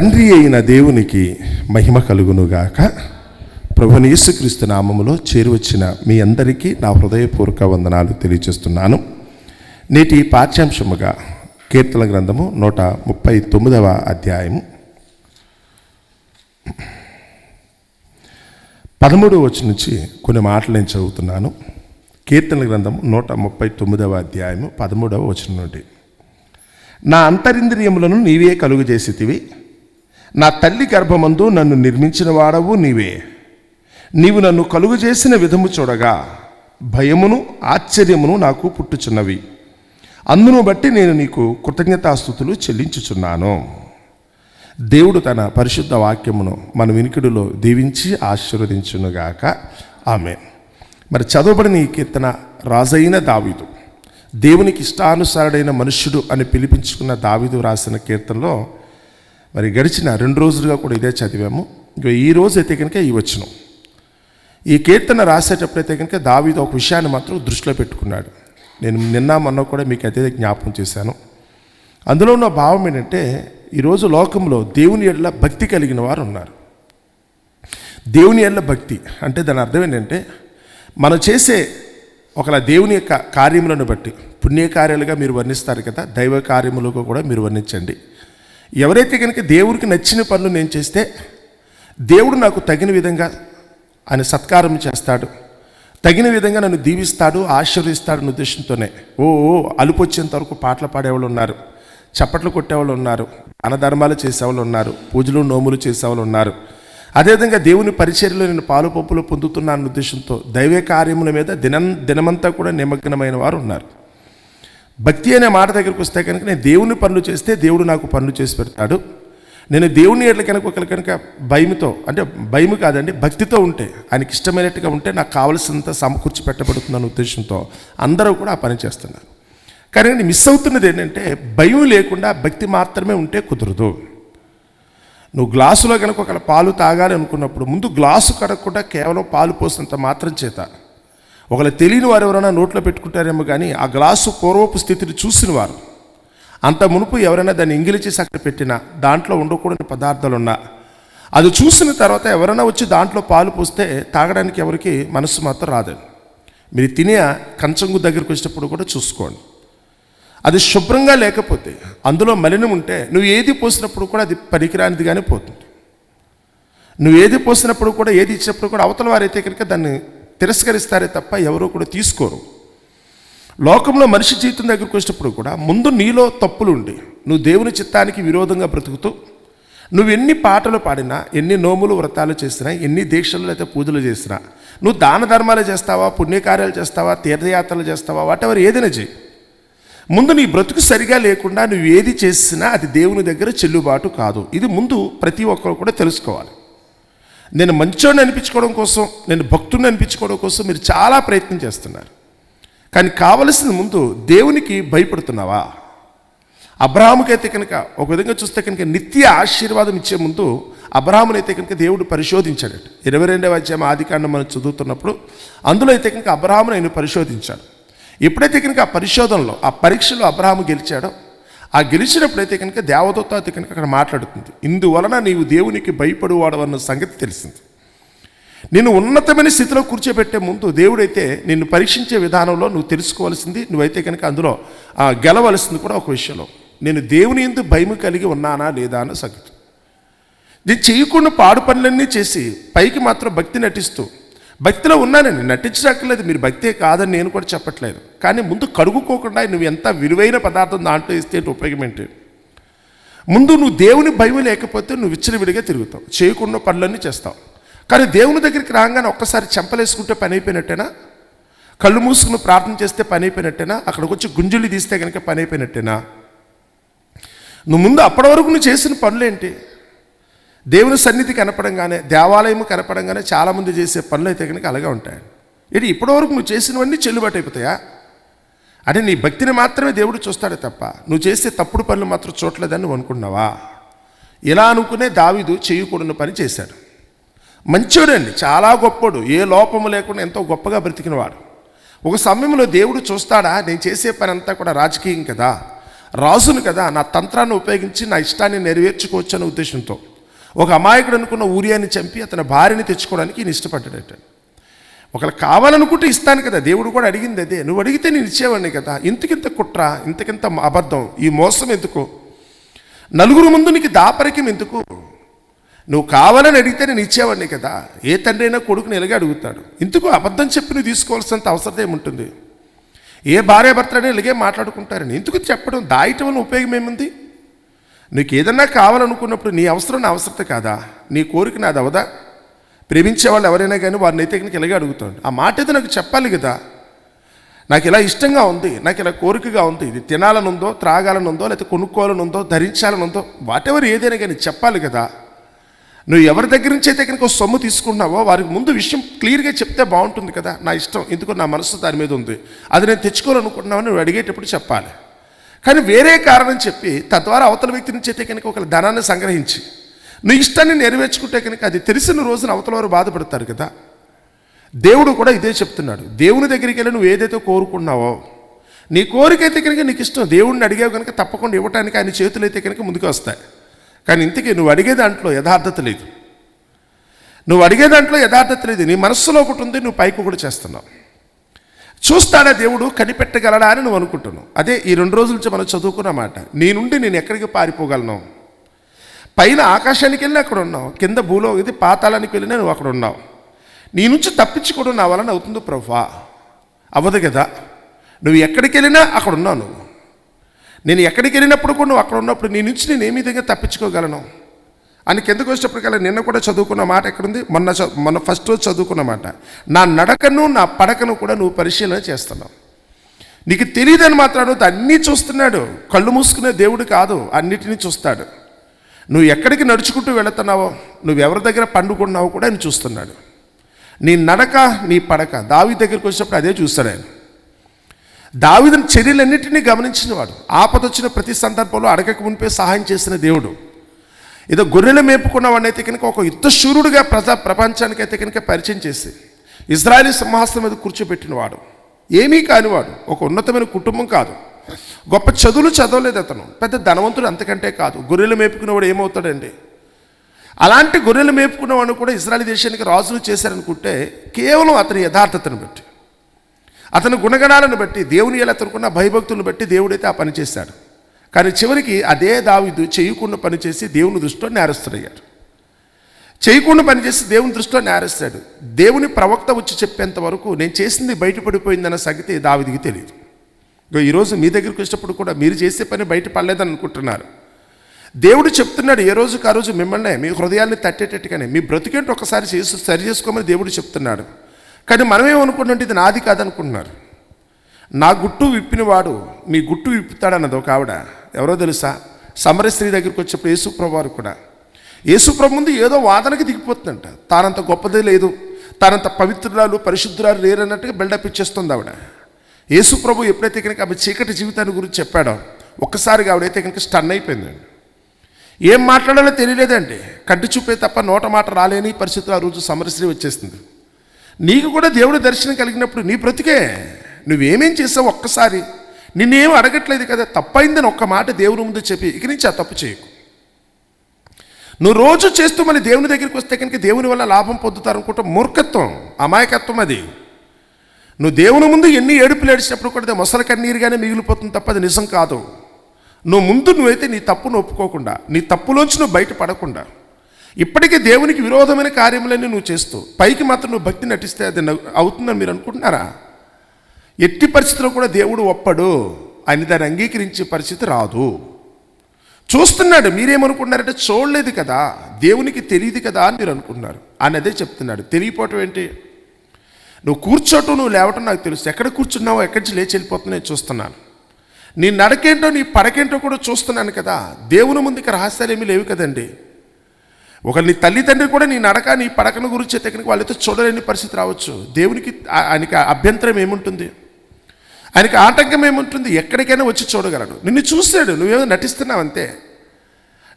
తండ్రి అయిన దేవునికి మహిమ కలుగునుగాక. ప్రభుని యేసుక్రీస్తు నామములో చేరువచ్చిన మీ అందరికీ నా హృదయపూర్వక వందనాలు తెలియజేస్తున్నాను. నేటి పాఠ్యాంశముగా కీర్తన గ్రంథము నూట ముప్పై తొమ్మిదవ అధ్యాయము. పదమూడు వచ్చి నుంచి కొన్ని మాటలు నేను చదువుతున్నాను. కీర్తన గ్రంథం నూట ముప్పై తొమ్మిదవ అధ్యాయము పదమూడవ వచనం నుండి. నా అంతరింద్రియములను నీవే కలుగు చేసితివి నా తల్లి గర్భమందు నన్ను నిర్మించిన వాడవు నీవే. నీవు నన్ను కలుగు చేసిన విధము చూడగా భయమును ఆశ్చర్యమును నాకు పుట్టుచున్నవి. అందును బట్టి నేను నీకు కృతజ్ఞతాస్థుతులు చెల్లించుచున్నాను. దేవుడు తన పరిశుద్ధ వాక్యమును మన వినికిడిలో దీవించి ఆశీర్వదించునుగాక. ఆమె మరి చదవబడిన ఈ కీర్తన రాజైన దావీదు. దేవునికి ఇష్టానుసారుడైన మనుష్యుడు అని పిలిపించుకున్న దావీదు రాసిన కీర్తనలో మరి గడిచిన రెండు రోజులుగా కూడా ఇదే చదివాము. ఇంకా ఈ రోజు అయితే కనుక ఈ వచ్చిన ఈ కీర్తన రాసేటప్పుడైతే కనుక దావీదు ఒక విషయాన్ని మాత్రం దృష్టిలో పెట్టుకున్నాడు. నేను నిన్న మొన్న కూడా మీకు అదే జ్ఞాపకం చేశాను. అందులో ఉన్న భావం ఏంటంటే ఈరోజు లోకంలో దేవుని ఎడల భక్తి కలిగిన వారు ఉన్నారు. దేవుని ఎడల భక్తి అంటే దాని అర్థం ఏంటంటే మనం చేసే ఒకలా దేవుని యొక్క కార్యములను బట్టి పుణ్యకార్యాలుగా మీరు వర్ణిస్తారు కదా దైవ కార్యములుగా కూడా మీరు వర్ణించండి. ఎవరైతే కనుక దేవుడికి నచ్చిన పనులు నేను చేస్తే దేవుడు నాకు తగిన విధంగా ఆయన సత్కారం చేస్తాడు. తగిన విధంగా నన్ను దీవిస్తాడు ఆశీర్వదిస్తాడు అనే ఉద్దేశంతోనే. ఓ ఓ అలుపు వచ్చేంత వరకు పాటలు పాడేవాళ్ళు ఉన్నారు. చప్పట్లు కొట్టేవాళ్ళు ఉన్నారు. అనధర్మాలు చేసేవాళ్ళు ఉన్నారు. పూజలు నోములు చేసేవాళ్ళు ఉన్నారు. అదేవిధంగా దేవుని పరిచర్యలో నేను పాలు పప్పులు పొందుతున్నాను ఉద్దేశంతో దైవ కార్యముల మీద దినం దినమంతా కూడా నిమగ్నమైన వారు ఉన్నారు. భక్తి అనే మాట దగ్గరికి వస్తే కనుక నేను దేవుని పనులు చేస్తే దేవుడు నాకు పనులు చేసి పెడతాడు. నేను దేవుని ఎట్ల కనుక ఒకరి కనుక భయముతో అంటే భయము కాదండి భక్తితో ఉంటే ఆయనకి ఇష్టమైనట్టుగా ఉంటే నాకు కావలసినంత సమకూర్చి పెట్టబడుతుందన్న ఉద్దేశంతో అందరూ కూడా ఆ పని చేస్తున్నారు. కానీ నేను మిస్ అవుతున్నది ఏంటంటే భయం లేకుండా భక్తి మాత్రమే ఉంటే కుదరదు. నువ్వు గ్లాసులో కనుక ఒకళ్ళ పాలు తాగాలి అనుకున్నప్పుడు ముందు గ్లాసు కడగకుండా కేవలం పాలు పోసినంత మాత్రం చేత ఒకవేళ తెలియని వారు ఎవరైనా నోట్లో పెట్టుకుంటారేమో కానీ ఆ గ్లాసు పూర్వపు స్థితిని చూసిన వారు. అంత మునుపు ఎవరైనా దాన్ని ఇంగిలి చేసి అక్కడ పెట్టినా దాంట్లో ఉండకూడని పదార్థాలు ఉన్నా అది చూసిన తర్వాత ఎవరైనా వచ్చి దాంట్లో పాలు పోస్తే తాగడానికి ఎవరికి మనసు మాత్రం రాదండి మీరు తినే కంచంగు దగ్గరికి వచ్చినప్పుడు కూడా చూసుకోండి. అది శుభ్రంగా లేకపోతే అందులో మలినం ఉంటే నువ్వు ఏది పోసినప్పుడు కూడా అది పనికిరానిదిగానే పోతుంది. నువ్వు ఏది పోసినప్పుడు కూడా ఏది ఇచ్చినప్పుడు కూడా అవతల వారైతే కనుక దాన్ని తిరస్కరిస్తారే తప్ప ఎవరూ కూడా తీసుకోరు. లోకంలో మనిషి జీవితం దగ్గరికి వచ్చినప్పుడు కూడా ముందు నీలో తప్పులు ఉండి నువ్వు దేవుని చిత్తానికి విరోధంగా బ్రతుకుతూ నువ్వు ఎన్ని పాటలు పాడినా ఎన్ని నోములు వ్రతాలు చేసినా ఎన్ని దీక్షలు అయితే పూజలు చేసినా నువ్వు దాన ధర్మాలు చేస్తావా పుణ్యకార్యాలు చేస్తావా తీర్థయాత్రలు చేస్తావా వాటెవర్ ఏదైనా చేయి. ముందు నీ బ్రతుకు సరిగా లేకుండా నువ్వు ఏది చేసినా అది దేవుని దగ్గర చెల్లుబాటు కాదు. ఇది ముందు ప్రతి ఒక్కరు కూడా తెలుసుకోవాలి. నేను మంచోడిని అనిపించుకోవడం కోసం నేను భక్తుడిని అనిపించుకోవడం కోసం మీరు చాలా ప్రయత్నం చేస్తున్నారు. కానీ కావలసిన ముందు దేవునికి భయపడుతున్నావా? అబ్రహాముకైతే కనుక ఒక విధంగా చూస్తే కనుక నిత్య ఆశీర్వాదం ఇచ్చే ముందు అబ్రహామునైతే కనుక దేవుడు పరిశోధించాడు ఇరవై రెండవ అధ్యాయం ఆదికాండం మనం చదువుతున్నప్పుడు అందులో అయితే కనుక అబ్రహామును ఆయన పరిశోధించాడు. ఎప్పుడైతే కనుక ఆ పరిశోధనలో ఆ పరీక్షలో అబ్రహాము గెలిచాడో ఆ గెలిచినప్పుడైతే కనుక దేవదత్త అయితే కనుక అక్కడ మాట్లాడుతుంది. ఇందువలన నీవు దేవునికి భయపడువాడు అన్న సంగతి తెలిసింది. నేను ఉన్నతమైన స్థితిలో కూర్చోబెట్టే ముందు దేవుడైతే నిన్ను పరీక్షించే విధానంలో నువ్వు తెలుసుకోవాల్సింది. నువ్వైతే కనుక అందులో ఆ, గెలవలసింది కూడా ఒక విషయంలో. నేను దేవుని ఎందు భయం కలిగి ఉన్నానా లేదా అన్న సంగతి. నేను చేయకుండా పాడు పనులన్నీ చేసి పైకి మాత్రం భక్తి నటిస్తూ భక్తిలో ఉన్నానండి నటించక్కర్లేదు మీరు భక్తే కాదని నేను కూడా చెప్పట్లేదు. కానీ ముందు కడుగుకోకుండా నువ్వు ఎంత విలువైన పదార్థం దాంట్లో ఇస్తే ఉపయోగం ఏంటి? ముందు నువ్వు దేవుని భయం లేకపోతే నువ్వు విచ్చలవిడిగా తిరుగుతావు. చేయకుండా పనులన్నీ చేస్తావు. కానీ దేవుని దగ్గరికి రాగానే ఒక్కసారి చెంపలేసుకుంటే పని అయిపోయినట్టేనా? కళ్ళు మూసుకుని ప్రార్థన చేస్తే పని అయిపోయినట్టేనా? అక్కడికి వచ్చి గుంజులు తీస్తే కనుక పని అయిపోయినట్టేనా? నువ్వు ముందు అప్పటి వరకు నువ్వు చేసిన పనులేంటి దేవుని సన్నిధి కనపడంగానే దేవాలయం కనపడంగానే చాలామంది చేసే పనులు అయితే కనుక అలాగే ఉంటాయి ఇది ఇప్పటివరకు నువ్వు చేసినవన్నీ చెల్లుబాటు అయిపోతాయా? అంటే నీ భక్తిని మాత్రమే దేవుడు చూస్తాడే తప్ప నువ్వు చేసే తప్పుడు పనులు మాత్రం చూడలేదని నువ్వు అనుకున్నావా? ఇలా అనుకునే దావిదు చేయకూడని పని చేశాడు. మంచోడండి చాలా గొప్పడు ఏ లోపము లేకుండా ఎంతో గొప్పగా బ్రతికినవాడు. ఒక సమయంలో దేవుడు చూస్తాడా నేను చేసే పని అంతా కూడా రాజకీయం కదా రాజును కదా నా తంత్రాన్ని ఉపయోగించి నా ఇష్టాన్ని నెరవేర్చుకోవచ్చు అనే ఉద్దేశంతో. ఒక అమాయకుడు అనుకున్న ఊరియాని చంపి అతని భార్యని తెచ్చుకోవడానికి ఈయన ఇష్టపడ్డాడట. ఒకవేళ కావాలనుకుంటే ఇస్తాను కదా దేవుడు కూడా అడిగింది అదే. నువ్వు అడిగితే నేను ఇచ్చేవాడిని కదా. ఇంతకింత కుట్ర ఇంతకింత అబద్ధం ఈ మోసం ఎందుకు? నలుగురు ముందు నీకు దాపరికం ఎందుకు? నువ్వు కావాలని అడిగితే నేను ఇచ్చేవాడిని కదా. ఏ తండ్రి అయినా కొడుకుని ఎలాగే అడుగుతాడు? ఇందుకు అబద్ధం చెప్పి నువ్వు తీసుకోవాల్సినంత అవసరం ఏముంటుంది? ఏ భార్యభర్తలు ఇలాగే మాట్లాడుకుంటారని. ఎందుకు చెప్పడం దాయటం వల్ల ఉపయోగం ఏముంది? నీకు ఏదన్నా కావాలనుకున్నప్పుడు నీ అవసరం నా అవసరత కాదా? నీ కోరిక నాది అవదా? ప్రేమించే వాళ్ళు ఎవరైనా కానీ వారిని అయితే కనుక ఇలాగే అడుగుతాడు. ఆ మాట అయితే నాకు చెప్పాలి కదా. నాకు ఇలా ఇష్టంగా ఉంది నాకు ఇలా కోరికగా ఉంది. ఇది తినాలని ఉందో త్రాగాలని ఉందో లేకపోతే కొనుక్కోవాలని ఉందో ధరించాలని ఉందో వాటెవర్ ఏదైనా కానీ చెప్పాలి కదా. నువ్వు ఎవరి దగ్గర నుంచి అయితే కనుక సొమ్ము తీసుకుంటున్నావో వారికి ముందు విషయం క్లియర్గా చెప్తే బాగుంటుంది కదా నా ఇష్టం. ఎందుకు నా మనసు దాని మీద ఉంది. అది నేను తెచ్చుకోవాలనుకుంటున్నావు నువ్వు అడిగేటప్పుడు చెప్పాలి. కానీ వేరే కారణం చెప్పి తద్వారా అవతల వ్యక్తి నుంచి అయితే కనుక ఒక ధనాన్ని సంగ్రహించి నీ ఇష్టాన్ని నెరవేర్చుకుంటే కనుక అది తెలిసిన రోజున అవతల వారు బాధపడతారు కదా. దేవుడు కూడా ఇదే చెప్తున్నాడు. దేవుని దగ్గరికి వెళ్ళి నువ్వు ఏదైతే కోరుకున్నావో నీ కోరిక అయితే కనుక నీకు ఇష్టం. దేవుడిని అడిగావు కనుక తప్పకుండా ఇవ్వటానికి ఆయన చేతులు అయితే కనుక ముందుకు వస్తాయి. కానీ ఇంతకీ నువ్వు అడిగే దాంట్లో యథార్థత లేదు. నువ్వు అడిగే దాంట్లో యథార్థత లేదు. నీ మనస్సులో ఒకటి ఉంది నువ్వు పైకి ఒకటి చేస్తున్నావు. చూస్తాడా దేవుడు? కనిపెట్టగలడా అని నువ్వు అనుకుంటున్నావు. అదే ఈ రెండు రోజుల నుంచి మనం చదువుకున్న మాట. నీ నుండి నేను ఎక్కడికి పారిపోగలను? పైన ఆకాశానికి వెళ్ళి అక్కడ ఉన్నావు. కింద భూలో ఇది పాతాళానికి వెళ్ళినా నువ్వు అక్కడ ఉన్నావు. నీ నుంచి తప్పించుకోవడం నా వలన అవుతుంది ప్రభా అవ్వదు కదా? నువ్వు ఎక్కడికి వెళ్ళినా అక్కడ ఉన్నావు నువ్వు. నేను ఎక్కడికి వెళ్ళినప్పుడు కూడా నువ్వు అక్కడ ఉన్నప్పుడు నీ నుంచి నేను ఏ విధంగా తప్పించుకోగలను? అని కిందకు వచ్చేటప్పటికల్లా నిన్న కూడా చదువుకున్న మాట ఎక్కడుంది? మొన్న మొన్న ఫస్ట్ రోజు చదువుకున్న మాట. నా నడకను నా పడకను కూడా నువ్వు పరిశీలన చేస్తున్నావు. నీకు తెలియదని మాత్రం అన్నీ చూస్తున్నాడు. కళ్ళు మూసుకునే దేవుడు కాదు అన్నిటినీ చూస్తాడు. నువ్వు ఎక్కడికి నడుచుకుంటూ వెళుతున్నావో నువ్వు ఎవరి దగ్గర పండుకున్నావో కూడా ఆయన చూస్తున్నాడు. నీ నడక నీ పడక. దావి దగ్గరికి వచ్చినప్పుడు అదే చూస్తాడు ఆయన. దావిదని చర్యలన్నింటినీ గమనించినవాడు ఆపద వచ్చిన ప్రతి సందర్భంలో అడగక మునిపే సహాయం చేసిన దేవుడు. ఏదో గొర్రెలు మేపుకున్న వాడినైతే కనుక ఒక యుద్ధ శూరుడుగా ప్రజా ప్రపంచానికి అయితే కనుక పరిచయం చేసి ఇజ్రాయలీ సింహాసనం మీద కూర్చోబెట్టినవాడు ఏమీ కానివాడు ఒక ఉన్నతమైన కుటుంబం కాదు. గొప్ప చదువులు చదవలేదు అతను. పెద్ద ధనవంతుడు అంతకంటే కాదు. గొర్రెలు మేపుకునేవాడు ఏమవుతాడండి? అలాంటి గొర్రెలు మేపుకున్నవాడు కూడా ఇజ్రాయల్ దేశానికి రాజులు చేశారనుకుంటే కేవలం అతని యథార్థతను బట్టి అతని గుణగణాలను బట్టి దేవుని ఎలా అతనుకున్న భయభక్తులను బట్టి దేవుడైతే ఆ పని చేశాడు. కానీ చివరికి అదే దావిదు చేయకుండా పనిచేసి దేవుని దృష్టిలో నేరస్తుడయ్యాడు. చేయకుండా పనిచేసి దేవుని దృష్టిలో నేరస్తాడు. దేవుని ప్రవక్త వచ్చి చెప్పేంత వరకు నేను చేసింది బయటపడిపోయిందన్న సంగతి దావిదికి తెలియదు ఈరోజు మీ దగ్గరికి వచ్చినప్పుడు కూడా మీరు చేసే పని బయటపడలేదని అనుకుంటున్నారు. దేవుడు చెప్తున్నాడు ఏ రోజుకి ఆ రోజు మిమ్మల్ని మీ హృదయాన్ని తట్టేటట్టుగానే మీ బ్రతికేంటి ఒకసారి చేసి సరి చేసుకోమని దేవుడు చెప్తున్నాడు. కానీ మనమేమనుకుంటుంటే ఇది నాది కాదనుకుంటున్నారు. నా గుట్టు విప్పినవాడు మీ గుట్టు విప్పుతాడన్నది ఒక ఆవిడ. ఎవరో తెలుసా? సమర స్త్రీ దగ్గరికి వచ్చేప్పుడు యేసుప్రభు వారు కూడా. యేసుప్రభు ముందు ఏదో వాదనకి దిగిపోతుందంట. తానంత గొప్పదే లేదు. తానంత పవిత్రురాలు పరిశుద్ధురాలు లేరన్నట్టుగా బిల్డప్ ఇచ్చేస్తుంది ఆవిడ. యేసుప్రభు ఎప్పుడైతే కనుక ఆమె చీకటి జీవితాన్ని గురించి చెప్పాడో ఒక్కసారిగా ఆవిడైతే కనుక స్టన్ అయిపోయిందండి. ఏం మాట్లాడాలో తెలియలేదండి. కంటి చూపే తప్ప నోట మాట రాలేని పరిస్థితులు ఆ రోజు సమరశ్రీ వచ్చేసింది. నీకు కూడా దేవుడి దర్శనం కలిగినప్పుడు నీ బ్రతికే. నువ్వేమేం చేసావు ఒక్కసారి? నిన్నేం అడగట్లేదు కదా? తప్పైందని ఒక్క మాట దేవుని ముందు చెప్పి ఇక నుంచి ఆ తప్పు చేయకు. నువ్వు రోజు చేస్తూ మళ్ళీ దేవుని దగ్గరికి వస్తే కనుక దేవుని వల్ల లాభం పొందుతారు అనుకుంటా మూర్ఖత్వం అమాయకత్వం అది. నువ్వు దేవుని ముందు ఎన్ని ఏడుపులు ఏడిచినప్పుడు కూడా అది మొసల కన్నీరుగానే మిగిలిపోతుంది తప్ప అది నిజం కాదు. నువ్వు ముందు నువ్వైతే నీ తప్పును ఒప్పుకోకుండా నీ తప్పులోంచి నువ్వు బయటపడకుండా ఇప్పటికే దేవునికి విరోధమైన కార్యములన్నీ నువ్వు చేస్తూ పైకి మాత్రం నువ్వు భక్తి నటిస్తే అది అవుతుందని మీరు అనుకుంటున్నారా? ఎట్టి పరిస్థితిలో కూడా దేవుడు ఒప్పడు. ఆయన దాన్ని అంగీకరించే పరిస్థితి రాదు. చూస్తున్నాడు మీరేమనుకున్నారంటే చూడలేదు కదా దేవునికి తెలియదు కదా అని మీరు అనుకుంటున్నారు. అని అదే చెప్తున్నాడు తెలియపోవటం ఏంటి? నువ్వు కూర్చోటం నువ్వు లేవటం నాకు తెలుసు. ఎక్కడ కూర్చున్నావో ఎక్కడి నుంచి లేచి వెళ్ళిపోతున్నా నేను చూస్తున్నాను. నీ నడకేంటో నీ పడకేంటో కూడా చూస్తున్నాను కదా. దేవుని ముందుకి రహస్యాలు ఏమీ లేవు కదండి. ఒక నీ తల్లిదండ్రి కూడా నీ నడక నీ పడకను గురించి తెగనికి వాళ్ళతో చూడలేని పరిస్థితి రావచ్చు. దేవునికి ఆయనకి అభ్యంతరం ఏముంటుంది? ఆయనకి ఆటంకం ఏముంటుంది? ఎక్కడికైనా వచ్చి చూడగలడు. నిన్ను చూస్తాడు. నువ్వేదో నటిస్తున్నావు అంతే.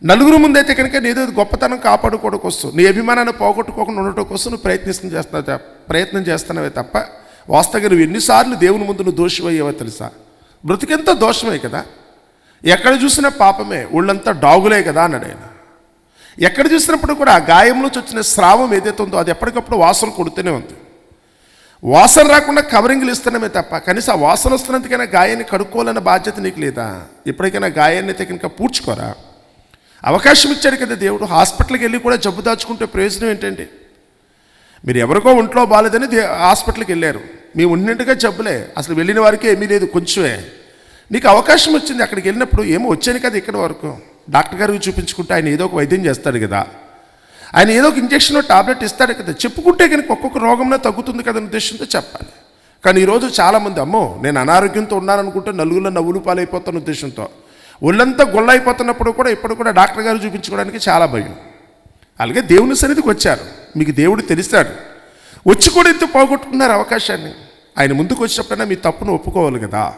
నలుగురు ముందైతే కనుక నీదో గొప్పతనం కాపాడుకోవడం కోసం నీ అభిమానాన్ని పోగొట్టుకోకుండా ఉండటం కోసం నువ్వు ప్రయత్నిస్తూ చేస్తున్నావు ప్రయత్నం చేస్తున్నావే తప్ప వాస్తవంగా నువ్వు ఎన్నిసార్లు దేవుని ముందు నువ్వు దోషమయ్యావో తెలుసా? బ్రతికెంత దోషమే కదా. ఎక్కడ చూసినా పాపమే ఒళ్ళంతా డాగులే కదా అన్నాడు ఆయన. ఎక్కడ చూసినప్పుడు కూడా ఆ గాయంలోంచి వచ్చిన స్రావం ఏదైతే ఉందో అది ఎప్పటికప్పుడు వాసన కొడుతూనే ఉంది. వాసన రాకుండా కవరింగ్లు ఇస్తున్నామే తప్ప కనీసం ఆ వాసన వస్తున్నందుకైనా గాయాన్ని కడుక్కోవాలన్న బాధ్యత నీకు లేదా? ఎప్పటికైనా గాయాన్ని అయితే కనుక పూడ్చుకోరా? అవకాశం ఇచ్చాడు కదా దేవుడు హాస్పిటల్కి వెళ్ళి కూడా జబ్బు దాచుకుంటే ప్రయోజనం ఏంటండి? మీరు ఎవరికో ఒంట్లో బాగాలేదని దే- హాస్పిటల్కి వెళ్ళారు. మీ ఉన్నట్టుగా జబ్బులే. అసలు వెళ్ళిన వారికి ఏమీ లేదు కొంచెమే. నీకు అవకాశం వచ్చింది అక్కడికి వెళ్ళినప్పుడు ఏమో వచ్చాను కదా ఇక్కడ వరకు. డాక్టర్ గారికి చూపించుకుంటే ఆయన ఏదో ఒక వైద్యం చేస్తాడు కదా. ఆయన ఏదో ఒక ఇంజక్షన్ టాబ్లెట్ ఇస్తాడు కదా. చెప్పుకుంటే కనుక ఒక్కొక్క రోగంలో తగ్గుతుంది కదా ఉద్దేశంతో చెప్పాలి. కానీ ఈరోజు చాలామంది అమ్మో నేను అనారోగ్యంతో ఉన్నాననుకుంటే నలుగురిలో నవ్వులు పాలైపోతున్న ఉద్దేశంతో. ఒళ్ళంతా గొల్లైపోతున్నప్పుడు కూడా ఇప్పుడు కూడా డాక్టర్ గారు చూపించుకోవడానికి చాలా భయం. అలాగే దేవుని సన్నిధికి వచ్చారు. మీకు దేవుడు తెలుస్తాడు. వచ్చి కూడా ఇంత పోగొట్టుకున్నారు అవకాశాన్ని? ఆయన ముందుకు వచ్చినప్పుడైనా మీ తప్పును ఒప్పుకోవాలి కదా.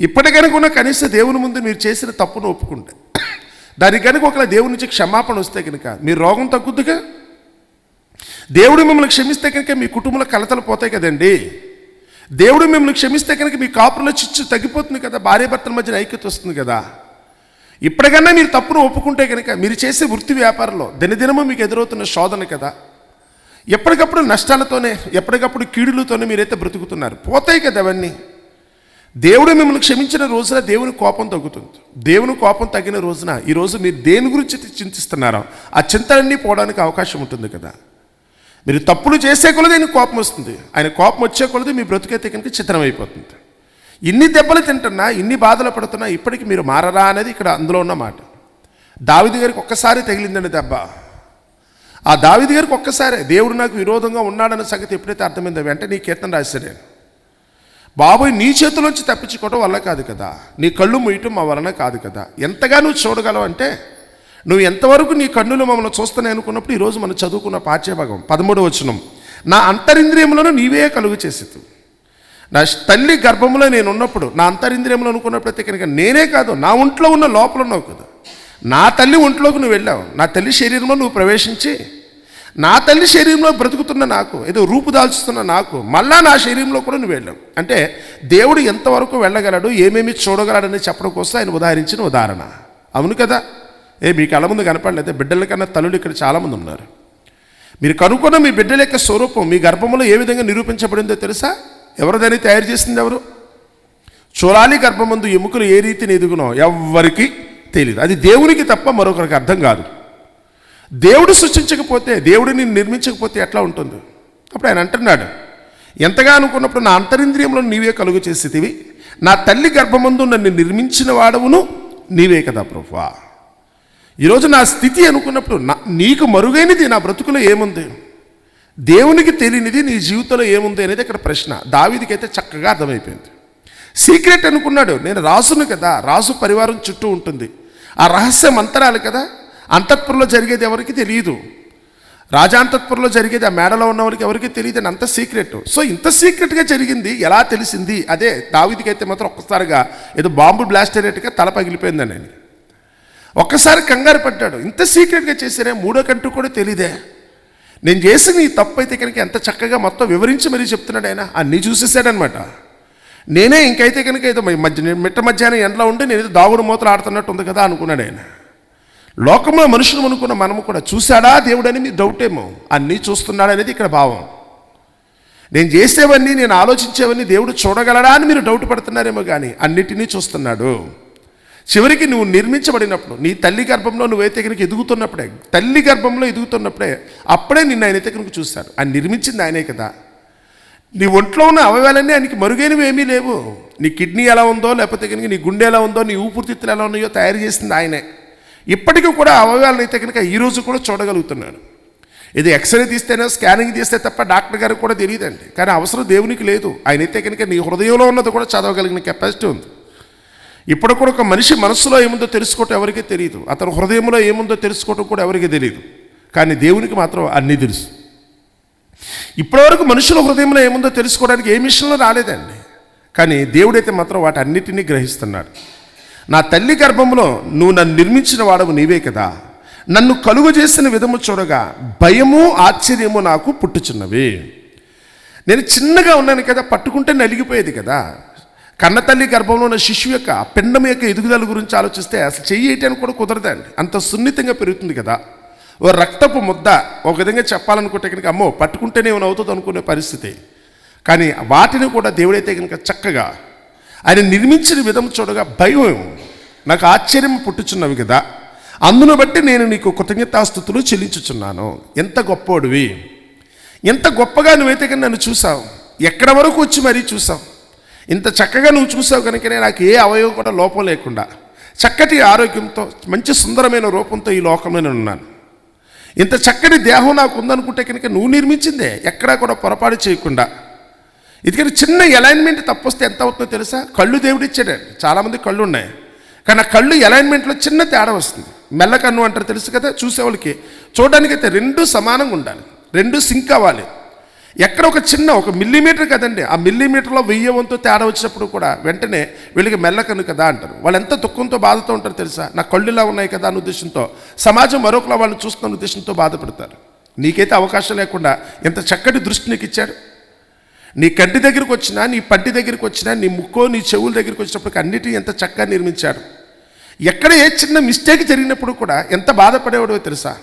ఇప్పటికైనా కూడా కనీసం దేవుని ముందు మీరు చేసిన తప్పును ఒప్పుకుంటే. దానికి కనుక ఒకవేళ దేవుడి నుంచి క్షమాపణ వస్తే కనుక మీ రోగం తగ్గుద్దుగా? దేవుడు మిమ్మల్ని క్షమిస్తే కనుక మీ కుటుంబంలో కలతలు పోతాయి కదండి. దేవుడు మిమ్మల్ని క్షమిస్తే కనుక మీ కాపురంలో చిచ్చు తగ్గిపోతుంది కదా భార్యాభర్తల మధ్యన ఐక్యత వస్తుంది కదా. ఇప్పటికన్నా మీరు తప్పును ఒప్పుకుంటే కనుక మీరు చేసే వృత్తి వ్యాపారంలో దినదినము మీకు ఎదురవుతున్న శోధన కదా. ఎప్పటికప్పుడు నష్టాలతోనే ఎప్పటికప్పుడు కీడులతోనే మీరైతే బ్రతుకుతున్నారు. పోతాయి కదా అవన్నీ. దేవుడు మిమ్మల్ని క్షమించిన రోజున దేవుని కోపం తగ్గుతుంది. దేవుని కోపం తగ్గిన రోజున ఈరోజు మీరు దేని గురించి చింతిస్తున్నారో ఆ చింతలన్నీ పోవడానికి అవకాశం ఉంటుంది కదా. మీరు తప్పులు చేసే కొలది ఆయన కోపం వస్తుంది. ఆయన కోపం వచ్చే కొలది మీ బ్రతుకైతే కనుక చిత్రమైపోతుంది. ఇన్ని దెబ్బలు తింటున్నా ఇన్ని బాధలు పడుతున్నా ఇప్పటికి మీరు మారరా అనేది ఇక్కడ అందులో ఉన్న మాట. దావిది గారికి ఒక్కసారి తగిలిందండి దెబ్బ. ఆ దావిది గారికి ఒక్కసారే దేవుడు నాకు విరోధంగా ఉన్నాడన్న సంగతి ఎప్పుడైతే అర్థమైందో వెంటనే నీ కీర్తన రాశాడు బాబోయ్ నీ చేతిలోంచి తప్పించుకోవడం వల్ల కాదు కదా. నీ కళ్ళు ముయ్యటం మా వలన కాదు కదా. ఎంతగా నువ్వు చూడగలవు అంటే నువ్వు ఎంతవరకు నీ కన్నులు మమ్మల్ని చూస్తున్నాయి అనుకున్నప్పుడు ఈరోజు మనం చదువుకున్న పాఠ్యభాగం పదమూడు వచనం. నా అంతరింద్రియములను నీవే కలుగు చేసేది నా తల్లి గర్భంలో నేను ఉన్నప్పుడు నా అంతరింద్రియంలో అనుకున్నప్పుడైతే కనుక నేనే కాదు నా ఒంట్లో ఉన్న లోపల ఉన్నావు కదా. నా తల్లి ఒంట్లోకి నువ్వు వెళ్ళావు. నా తల్లి శరీరంలో నువ్వు ప్రవేశించి నా తల్లి శరీరంలో బ్రతుకుతున్న నాకు ఏదో రూపు దాల్చుతున్న నాకు మళ్ళా నా శరీరంలో కూడా నువ్వు వెళ్ళావు. అంటే దేవుడు ఎంతవరకు వెళ్ళగలడు ఏమేమి చూడగలడని చెప్పడం కోసం ఆయన ఉదాహరించిన ఉదాహరణ. అవును కదా? ఏ మీ కళ ముందు కనపడలేదు బిడ్డల కన్నా తల్లులు ఇక్కడ చాలామంది ఉన్నారు. మీరు కనుక్కున్న మీ బిడ్డల యొక్క స్వరూపం మీ గర్భంలో ఏ విధంగా నిరూపించబడిందో తెలుసా? ఎవరు దాన్ని తయారు చేసింది ఎవరు? చూడాలి గర్భమందు ఎముకలు ఏ రీతిని ఎదుగునో ఎవ్వరికి తెలియదు అది దేవునికి తప్ప మరొకరికి అర్థం కాదు. దేవుడు సృష్టించకపోతే దేవుడిని నిర్మించకపోతే ఎట్లా ఉంటుంది? అప్పుడు ఆయన అంటున్నాడు ఎంతగా అనుకున్నప్పుడు నా అంతరింద్రియంలో నీవే కలుగు చేసేటివి. నా తల్లి గర్భమందు నన్ను నిర్మించిన వాడవును నీవే కదా ప్రభువా. ఈరోజు నా స్థితి అనుకున్నప్పుడు నా నీకు మరుగైనది నా బ్రతుకులో ఏముంది? దేవునికి తెలియనిది నీ జీవితంలో ఏముంది అనేది ఇక్కడ ప్రశ్న. దావీదికైతే చక్కగా అర్థమైపోయింది. సీక్రెట్ అనుకున్నాడు నేను రాసును కదా రాసు పరివారం చుట్టూ ఉంటుంది. ఆ రహస్యం అంతరాలు కదా అంతఃపురంలో జరిగేది ఎవరికి తెలియదు రాజాంతఃపురంలో జరిగేది ఆ మేడలో ఉన్నవారికి ఎవరికి తెలియదు అని అంత సీక్రెట్. సో ఇంత సీక్రెట్గా జరిగింది ఎలా తెలిసింది? అదే దావీదికైతే మాత్రం ఒక్కసారిగా ఏదో బాంబు బ్లాస్ట్ అయినట్టుగా తల పగిలిపోయిందని ఆయన ఒక్కసారి కంగారు పడ్డాడు. ఇంత సీక్రెట్గా చేశారే మూడో కంటూ కూడా తెలియదే నేను చేసిన ఈ తప్పు అయితే కనుక ఎంత చక్కగా మొత్తం వివరించి మరీ చెప్తున్నాడు ఆయన. అన్నీ చూసేసాడనమాట. నేనే ఇంకైతే కనుక ఏదో మధ్య మిట్ట మధ్యాహ్నం ఎండలో ఉండి నేను ఏదో దాగుడు మూతలు ఆడుతున్నట్టు ఉంది కదా అనుకున్నాడు ఆయన. లోకంలో మనుషులు అనుకున్న మనము కూడా చూశాడా దేవుడని మీ డౌట్ ఏమో అన్నీ చూస్తున్నాడనేది ఇక్కడ భావం. నేను చేసేవన్నీ నేను ఆలోచించేవన్నీ దేవుడు చూడగలడా అని మీరు డౌట్ పడుతున్నారేమో కానీ అన్నిటినీ చూస్తున్నాడు. చివరికి నువ్వు నిర్మించబడినప్పుడు నీ తల్లి గర్భంలో నువ్వైతే కనుక ఎదుగుతున్నప్పుడే తల్లి గర్భంలో ఎదుగుతున్నప్పుడే అప్పుడే నిన్ను ఆయనైతే కనుక చూస్తాడు ఆయన నిర్మించింది ఆయనే కదా. నీ ఒంట్లో ఉన్న అవయవాలన్నీ ఆయనకి మరుగైనవి ఏమీ లేవు. నీ కిడ్నీ ఎలా ఉందో లేకపోతే కనుక నీ గుండె ఎలా ఉందో నీ ఊపిరితిత్తులు ఎలా ఉన్నాయో తయారు చేసింది ఆయనే. ఇప్పటికీ కూడా అవయవాలను అయితే కనుక ఈరోజు కూడా చూడగలుగుతున్నాను ఇది ఎక్స్రే తీస్తేనే స్కానింగ్ తీస్తే తప్ప డాక్టర్ గారికి కూడా తెలియదండి. కానీ అవసరం దేవునికి లేదు. ఆయన అయితే కనుక నీ హృదయంలో ఉన్నది కూడా చదవగలిగిన కెపాసిటీ ఉంది. ఇప్పుడు కూడా ఒక మనిషి మనసులో ఏముందో తెలుసుకోవటం ఎవరికీ తెలియదు. అతని హృదయంలో ఏముందో తెలుసుకోవటం కూడా ఎవరికీ తెలియదు. కానీ దేవునికి మాత్రం అన్నీ తెలుసు. ఇప్పటివరకు మనుషుల హృదయంలో ఏముందో తెలుసుకోవడానికి ఏ మిషన్లో రాలేదండి. కానీ దేవుడైతే మాత్రం వాటి అన్నిటినీ గ్రహిస్తున్నాడు. నా తల్లి గర్భంలో నువ్వు నన్ను నిర్మించిన వాడవు నీవే కదా. నన్ను కలుగు చేసిన విధము చూడగా భయము ఆశ్చర్యము నాకు పుట్టుచున్నవి. నేను చిన్నగా ఉన్నాను కదా పట్టుకుంటే నలిగిపోయేది కదా. కన్నతల్లి గర్భంలో ఉన్న శిశువు యొక్క పిండం యొక్క ఎదుగుదల గురించి ఆలోచిస్తే అసలు చెయ్యి కూడా కుదరదండి. అంత సున్నితంగా పెరుగుతుంది కదా. ఓ రక్తపు ముద్ద ఒక విధంగా చెప్పాలనుకుంటే కనుక అమ్మో పట్టుకుంటేనే ఏమైనా అవుతుంది అనుకునే పరిస్థితి. కానీ వాటిని కూడా దేవుడైతే కనుక చక్కగా ఆయన నిర్మించిన విధం చూడగా భయం నాకు ఆశ్చర్యం పుట్టుచున్నవి కదా. అందును బట్టి నేను నీకు కృతజ్ఞతాస్థుతులు చెల్లించుచున్నాను. ఎంత గొప్పోడివి. ఎంత గొప్పగా నువ్వైతే కానీ నన్ను చూసావు ఎక్కడ వరకు వచ్చి మరీ చూసావు ఇంత చక్కగా నువ్వు చూసావు కనుకనే నాకు ఏ అవయవం కూడా లోపం లేకుండా చక్కటి ఆరోగ్యంతో మంచి సుందరమైన రూపంతో ఈ లోకంలో నేను ఉన్నాను. ఇంత చక్కటి దేహం నాకు ఉందనుకుంటే కనుక నువ్వు నిర్మించిందే. ఎక్కడా కూడా పొరపాటు చేయకుండా. ఎందుకంటే చిన్న అలైన్మెంట్ తప్పొస్తే ఎంత అవుతుందో తెలుసా? కళ్ళు దేవుడు ఇచ్చాడండి చాలామంది కళ్ళు ఉన్నాయి. కానీ ఆ కళ్ళు అలైన్మెంట్లో చిన్న తేడా వస్తుంది. మెల్లకన్ను అంటారు తెలుసు కదా? చూసేవాళ్ళకి. చూడడానికైతే రెండు సమానంగా ఉండాలి. రెండు సింక్ అవ్వాలి. ఎక్కడ ఒక చిన్న ఒక మిల్లీమీటర్ కదండి. ఆ మిల్లీమీటర్లో వెయ్యి వంతు తేడా వచ్చినప్పుడు కూడా వెంటనే వీళ్ళకి మెల్లకన్ను కదా అంటారు. వాళ్ళు ఎంత దుఃఖంతో బాధతో ఉంటారు తెలుసా? నా కళ్ళులా ఉన్నాయి కదా అన్న ఉద్దేశంతో. సమాజం మరొకలా వాళ్ళని చూస్తున్న ఉద్దేశంతో బాధపడతారు. నీకైతే అవకాశం లేకుండా ఎంత చక్కటి దృష్టి నీకు ఇచ్చాడు. నీ కంటి దగ్గరికి వచ్చినా నీ పంటి దగ్గరికి వచ్చినా నీ ముక్కో నీ చెవుల దగ్గరికి వచ్చినప్పుడు అన్నిటిని ఎంత చక్కగా నిర్మించాడు. ఎక్కడ ఏ చిన్న మిస్టేక్ జరిగినప్పుడు కూడా ఎంత బాధపడేవాడో తెలుసా?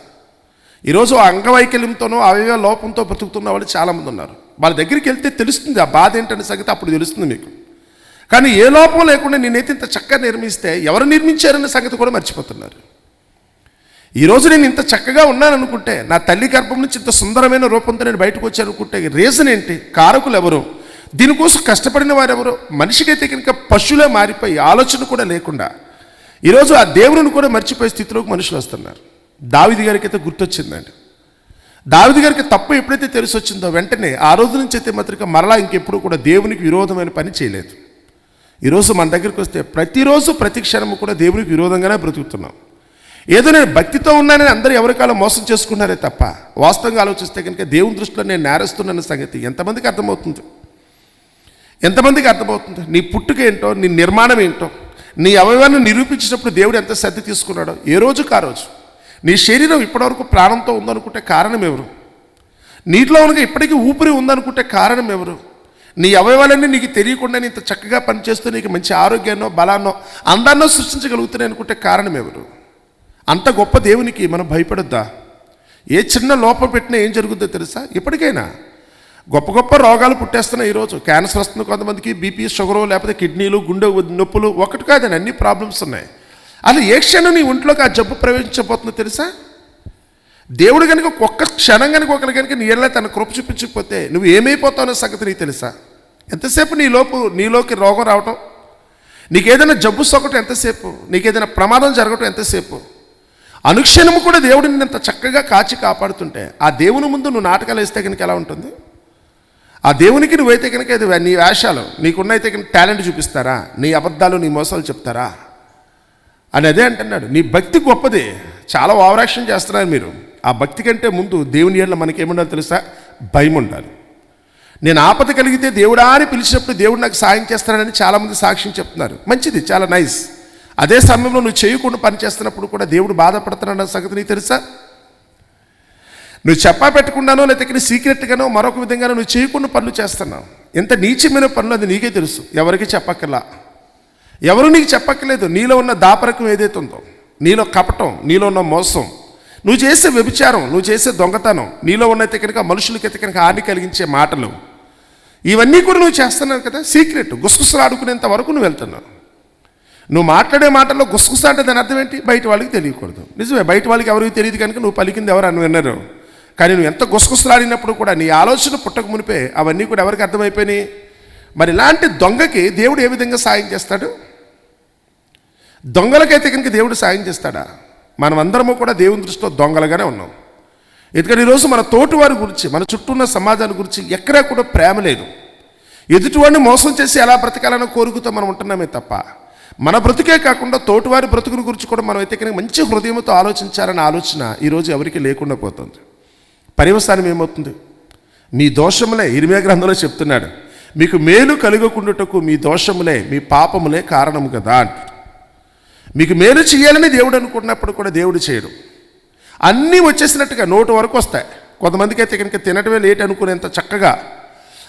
ఈరోజు ఆ అంగవైకల్యంతోనో అవయవ లోపంతో బ్రతుకుతున్న వాళ్ళు చాలామంది ఉన్నారు. వాళ్ళ దగ్గరికి వెళ్తే తెలుస్తుంది ఆ బాధ ఏంటనే సంగతి అప్పుడు తెలుస్తుంది మీకు. కానీ ఏ లోపం లేకుండా నేనైతే ఇంత చక్కగా నిర్మిస్తే ఎవరు నిర్మించారన్న సంగతి కూడా మర్చిపోతున్నారు. ఈరోజు నేను ఇంత చక్కగా ఉన్నాను అనుకుంటే నా తల్లి గర్భం నుంచి ఇంత సుందరమైన రూపంతో నేను బయటకు వచ్చాను అనుకుంటే రీజన్ ఏంటి? కారకులు ఎవరు దీనికోసం కష్టపడిన వారు ఎవరు మనిషికైతే కనుక పశువులే మారిపోయి ఆలోచన కూడా లేకుండా ఈరోజు ఆ దేవుని కూడా మర్చిపోయే స్థితిలోకి మనుషులు వస్తున్నారు. దావిది గారికి అయితే గుర్తొచ్చిందండి. దావిది గారికి తప్పు ఎప్పుడైతే తెలిసి వచ్చిందో వెంటనే ఆ రోజు నుంచి అయితే మాత్రం మరలా ఇంకెప్పుడు కూడా దేవునికి విరోధమైన పని చేయలేదు. ఈరోజు మన దగ్గరికి వస్తే ప్రతిరోజు ప్రతి క్షణము కూడా దేవునికి విరోధంగానే బ్రతుకుతున్నాం. ఏదో నేను భక్తితో ఉన్నానని అందరూ ఎవరికాలో మోసం చేసుకున్నారే తప్ప వాస్తవంగా ఆలోచిస్తే కనుక దేవుని దృష్టిలో నేను నేరస్తున్నాన్న సంగతి ఎంతమందికి అర్థమవుతుంది? ఎంతమందికి అర్థమవుతుంది? నీ పుట్టుక ఏంటో నీ నిర్మాణం ఏంటో నీ అవయవాన్ని నిరూపించినప్పుడు దేవుడు ఎంత శ్రద్ధ తీసుకున్నాడో ఏ రోజుకు ఆ రోజు? నీ శరీరం ఇప్పటివరకు ప్రాణంతో ఉందనుకుంటే కారణం ఎవరు? నీటిలో ఉన్న ఇప్పటికీ ఊపిరి ఉందనుకుంటే కారణం ఎవరు? నీ అవయవాలన్నీ నీకు తెలియకుండా ఇంత చక్కగా పనిచేస్తూ నీకు మంచి ఆరోగ్యాన్నో బలాన్నో అందాన్నో సృష్టించగలుగుతున్నాయి అనుకుంటే కారణం ఎవరు? అంత గొప్ప దేవునికి మనం భయపడొద్దా? ఏ చిన్న లోపం పెట్టినా ఏం జరుగుద్దో తెలుసా? ఇప్పటికైనా. గొప్ప గొప్ప రోగాలు పుట్టేస్తున్నాయి ఈరోజు క్యాన్సర్ వస్తుంది కొంతమందికి బీపీ షుగరు లేకపోతే కిడ్నీలు గుండె నొప్పులు ఒకటి కాదని అన్ని ప్రాబ్లమ్స్ ఉన్నాయి. అసలు ఏ క్షణం నీ ఒంట్లోకి ఆ జబ్బు ప్రవేశించబోతుందో తెలుసా? దేవుడు కనుక ఒక్క క్షణం కనుక ఒకరి కనుక నీళ్ళ తన కృప చూపించకపోతే నువ్వు ఏమైపోతావు సంగతి నీకు తెలుసా? ఎంతసేపు నీ లోపు నీలోకి రోగం రావటం? నీకేదైనా జబ్బు సొకటం ఎంతసేపు? నీకేదైనా ప్రమాదం జరగటం ఎంతసేపు? అనుక్షణము కూడా దేవుడిని ఇంత చక్కగా కాచి కాపాడుతుంటే ఆ దేవుని ముందు నువ్వు నాటకాలు వేస్తే కనుక ఎలా ఉంటుంది? ఆ దేవునికి నువ్వైతే కనుక ఇది నీ వేషాలు నీకున్నైతే కనుక టాలెంట్ చూపిస్తారా? నీ అబద్ధాలు నీ మోసాలు చెప్తారా? అని అదే అంటున్నాడు. నీ భక్తి గొప్పది. చాలా ఓవరాక్షన్ చేస్తున్నారు మీరు. ఆ భక్తి కంటే ముందు దేవుని ఏళ్ళ మనకేముండాలి తెలుసా? భయం ఉండాలి. నేను ఆపద కలిగితే దేవుడా అని పిలిచినప్పుడు దేవుడు నాకు సాయం చేస్తానని చాలామంది సాక్ష్యం చెప్తున్నారు. మంచిది చాలా నైస్. అదే సమయంలో నువ్వు చేయకుండా పని చేస్తున్నప్పుడు కూడా దేవుడు బాధపడుతున్నాడు సంగతి నీకు తెలుసా? నువ్వు చెప్పా పెట్టకుండానో లేకపోతే సీక్రెట్గానో మరొక విధంగానో నువ్వు చేయకుండా పనులు చేస్తున్నావు. ఎంత నీచమైన పనులు అది నీకే తెలుసు. ఎవరికి చెప్పక్కర్లా. ఎవరు నీకు చెప్పక్కర్లేదు. నీలో ఉన్న దాపరకం ఏదైతే ఉందో నీలో కపటం నీలో ఉన్న మోసం నువ్వు చేసే వ్యభిచారం నువ్వు చేసే దొంగతనం నీలో ఉన్నైతే కనుక మనుషులకైతే కనుక హాని కలిగించే మాటలు ఇవన్నీ కూడా నువ్వు చేస్తున్నావు కదా సీక్రెట్ గుసగుసలు ఆడుకునేంత వరకు నువ్వు వెళ్తున్నావు. నువ్వు మాట్లాడే మాటల్లో గుసగుస అంటే దాని అర్థం ఏంటి? బయట వాళ్ళకి తెలియకూడదు. నిజమే బయట వాళ్ళకి ఎవరికి తెలియదు కనుక నువ్వు పలికింది ఎవరు అని విన్నారు కానీ నువ్వు ఎంత గుసగుసలాడినప్పుడు కూడా నీ ఆలోచన పుట్టక మునిపే అవన్నీ కూడా ఎవరికి అర్థమైపోయినాయి? మరి ఇలాంటి దొంగకి దేవుడు ఏ విధంగా సాయం చేస్తాడు? దొంగలకైతే కనుక దేవుడు సాయం చేస్తాడా? మనం అందరము కూడా దేవుని దృష్టిలో దొంగలుగానే ఉన్నాం. ఎందుకంటే ఈరోజు మన తోటివారి గురించి మన చుట్టూ ఉన్న సమాజాన్ని గురించి ఎక్కడా కూడా ప్రేమ లేదు. ఎదుటివాడిని మోసం చేసి ఎలా బ్రతకాలన్న కోరుకుతో మనం ఉంటున్నామే తప్ప. మన బ్రతుకే కాకుండా తోటివారి బ్రతుకుని గురించి కూడా మనం అయితే కనుక మంచి హృదయంతో ఆలోచించాలనే ఆలోచన ఈరోజు ఎవరికి లేకుండా పోతుంది. పర్యవసానం ఏమవుతుంది? మీ దోషములే ఇరిమే గ్రంథంలో చెప్తున్నాడు మీకు మేలు కలుగకుండుటకు మీ దోషములే మీ పాపములే కారణము కదా మీకు మేలు చేయాలని దేవుడు అనుకున్నప్పుడు కూడా దేవుడు చేయడు. అన్నీ వచ్చేసినట్టుగా నోటు వరకు వస్తాయి. కొంతమందికి అయితే కనుక తినటమే లేట్ అనుకునేంత చక్కగా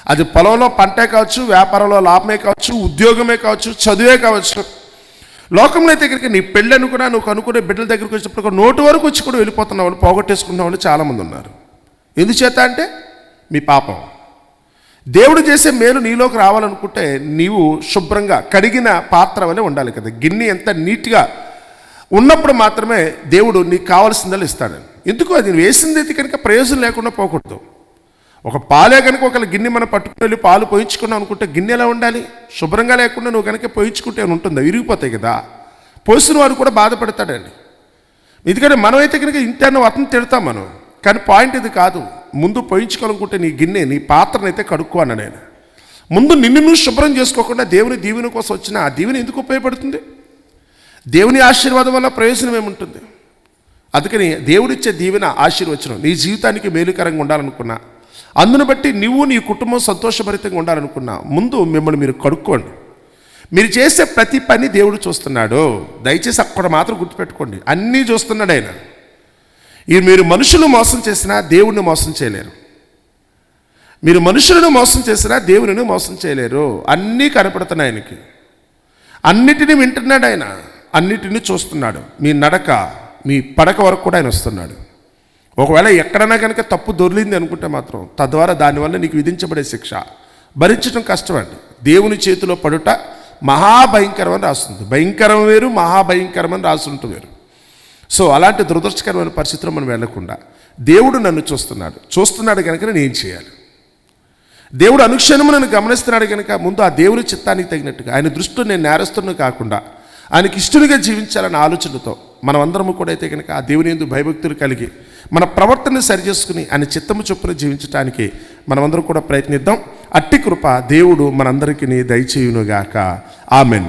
అది పొలంలో పంటే కావచ్చు వ్యాపారంలో లాభమే కావచ్చు ఉద్యోగమే కావచ్చు చదువే కావచ్చు. లోకంలో దగ్గరికి నీ పెళ్ళి అనుకున్నా నువ్వు అనుకునే బిడ్డల దగ్గరికి వచ్చినప్పుడు ఒక నోటు వరకు వచ్చి కూడా వెళ్ళిపోతున్నావు వాళ్ళు చాలామంది ఉన్నారు ఎందుచేత అంటే మీ పాపం. దేవుడు చేసే మేలు నీలోకి రావాలనుకుంటే నీవు శుభ్రంగా కడిగిన పాత్ర వలె ఉండాలి కదా. గిన్నె ఎంత నీట్గా ఉన్నప్పుడు మాత్రమే దేవుడు నీకు కావాల్సిందని ఇస్తాడు. ఎందుకు? అది వేసింది అయితే కనుక ప్రయోజనం లేకుండా పోకూడదు. ఒక పాలే కనుక ఒక గిన్నె మనం పట్టుకుని వెళ్ళి పాలు పోయించుకున్నాం అనుకుంటే గిన్నె ఎలా ఉండాలి? శుభ్రంగా లేకుండా నువ్వు కనుక పోయించుకుంటే ఉంటుందా? విరిగిపోతాయి కదా. పోసిన వాడు కూడా బాధపడతాడండి. ఎందుకంటే మనమైతే కనుక ఇంటాన్ని అతను తిడతాం మనం. కానీ పాయింట్ ఇది కాదు. ముందు పోయించుకోవాలనుకుంటే నీ గిన్నె నీ పాత్రనైతే కడుక్కో అన్న నేను ముందు నిన్ను నువ్వు శుభ్రం చేసుకోకుండా దేవుని దీవెన కోసం వచ్చిన ఆ దీవుని ఎందుకు ఉపయోగపడుతుంది? దేవుని ఆశీర్వాదం వల్ల ప్రయోజనం ఏముంటుంది? అందుకని దేవుడిచ్చే దీవెన ఆశీర్వచనం. నీ జీవితానికి మేలుకరంగా ఉండాలనుకున్నా. అందును బట్టి నువ్వు నీ కుటుంబం సంతోషభరితంగా ఉండాలనుకున్నా ముందు మిమ్మల్ని మీరు కడుక్కోండి. మీరు చేసే ప్రతి పని దేవుడు చూస్తున్నాడు. దయచేసి అక్కడ మాత్రం గుర్తుపెట్టుకోండి. అన్నీ చూస్తున్నాడు ఆయన. ఈ మీరు మనుషులు మోసం చేసినా దేవుణ్ణి మోసం చేయలేరు. మీరు మనుషులను మోసం చేసినా దేవుని మోసం చేయలేరు. అన్నీ కనపడుతున్నాయి ఆయనకి. అన్నిటినీ వింటున్నాడు ఆయన. అన్నిటినీ చూస్తున్నాడు. మీ నడక మీ పడక వరకు కూడా ఆయన వస్తున్నాడు. ఒకవేళ ఎక్కడైనా కనుక తప్పు దొరికింది అనుకుంటే మాత్రం తద్వారా దానివల్ల నీకు విధించబడే శిక్ష. భరించడం కష్టమండి. దేవుని చేతిలో పడుట మహాభయంకరమని రాస్తుంది. భయంకరం వేరు మహాభయంకరమని రాసుంటు వేరు. సో అలాంటి దురదృష్టకరమైన పరిస్థితిలో మనం వెళ్ళకుండా దేవుడు నన్ను చూస్తున్నాడు. చూస్తున్నాడు కనుక నేను ఏం చేయాలి? దేవుడు అనుక్షణము నన్ను గమనిస్తున్నాడు కనుక ముందు ఆ దేవుని చిత్తానికి తగినట్టుగా ఆయన దృష్టిలో నేను నేరస్తున్న కాకుండా ఆయనకి ఇష్టలుగా జీవించాలన్న ఆలోచనతో మనమందరము కూడా అయితే కనుక ఆ దేవుని ఎందు భయభక్తులు కలిగి మన ప్రవర్తనని సరిచేసుకుని ఆయన చిత్తము చొప్పున జీవించడానికి మనమందరం కూడా ప్రయత్నిద్దాం. అట్టి కృప దేవుడు మనందరికీ దయచేయునుగాక. ఆమెన్.